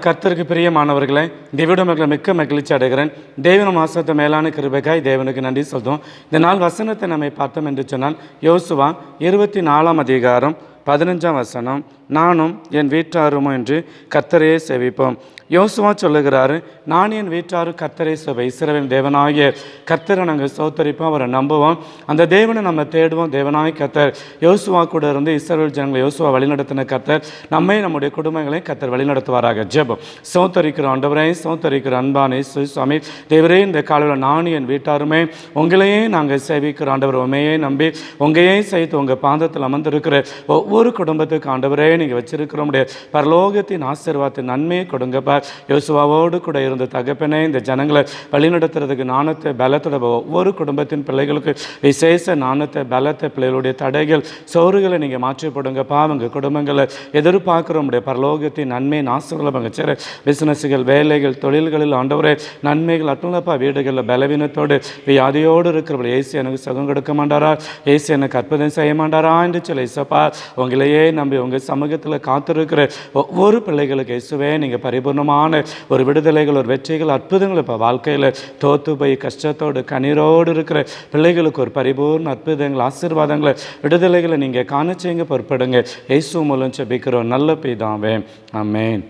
கர்த்தருக்கு பிரியமானவர்களே தேவிட மக்களை மிக்க மகிழ்ச்சி அடைகிறேன். தேவன மாசத்தை மேலான கிருபைக்காய் தேவனுக்கு நன்றி சொல்றோம். இந்த நாள் வசனத்தை நம்மை பார்த்தோம் என்று சொன்னால் யோசுவா இருபத்தி நாலாம் அதிகாரம் பதினஞ்சாம் வசனம். நானும் என் வீட்டாருமோ என்று கர்த்தரையே சேவிப்போம். யோசுவா சொல்லுகிறாரு நான் என் வீட்டாரு கர்த்தரை சபை இஸ்ரவேல் தேவனாகிய கர்த்தரை நாங்கள் சோத்தரிப்போம் அவரை நம்புவோம். அந்த தேவனை நம்ம தேடுவோம் தேவனாய் கர்த்தர். யோசுவா கூட இருந்து இஸ்ரவேல் ஜனங்களை யோசுவா வழிநடத்தின கர்த்தர். நம்மை நம்முடைய குடும்பங்களையும் கர்த்தர் வழிநடத்துவாராக. ஜெபம். சௌத்தரிக்கிற ஆண்டவரே சௌத்தரிக்கிற அன்பானே சுவாமி. தேவரே இந்த காலையில் நானும் என் வீட்டாருமே உங்களையே நாங்கள் சேவிக்கிற ஆண்டவர் உண்மையே நம்பி உங்களையே சேர்த்து உங்கள் பாந்தத்தில் அமர்ந்திருக்கிற ஒவ்வொரு குடும்பத்துக்கு ஆண்டவரே நீங்கள் வச்சிருக்கிற உடைய பரலோகத்தின் ஆசீர்வாதத்தின் நன்மையை கொடுங்கப்பா. யோசுவாவோடு கூட இருந்த தகப்பனே இந்த ஜனங்களை வழிநடத்துறதுக்கு நாணத்தை பலத்தோட ஒவ்வொரு குடும்பத்தின் பிள்ளைகளுக்கு விசேஷ நாணத்தை பலத்தை பிள்ளைகளுடைய தடைகள் சோறுகளை நீங்கள் மாற்றி போடுங்கப்பா. அவங்க குடும்பங்களை எதிர்பார்க்குற உடைய பரலோகத்தின் நன்மை நாசுகளை அவங்க சிற பிஸ்னஸுகள் வேலைகள் தொழில்களில் ஆண்டவரே நன்மைகள் அட்டுலப்பா வீடுகளில் பலவீனத்தோடு வியாதியோடு இருக்கிறவர்கள் ஏசி எனக்கு சுகம் கொடுக்க மாட்டாரா? ஏசி எனக்கு அற்புதம் செய்ய மாட்டாரா? என்று சொல்லி இசப்பா உங்களையே நம்பி உங்கள் உலகத்தில் காத்திருக்கிற ஒவ்வொரு பிள்ளைகளுக்கு இயேசுவே நீங்கள் பரிபூர்ணமான ஒரு விடுதலைகள் ஒரு வெற்றிகள் அற்புதங்கள் இப்போ வாழ்க்கையில் தோத்து போய் கஷ்டத்தோடு கண்ணீரோடு இருக்கிற பிள்ளைகளுக்கு ஒரு பரிபூர்ண அற்புதங்கள் ஆசீர்வாதங்களை விடுதலைகளை நீங்கள் காணிச்சிங்க பொறுப்படுங்க. இயேசு மூலம் செபிக்கிறோம். நல்ல பிதாவே. அமேன்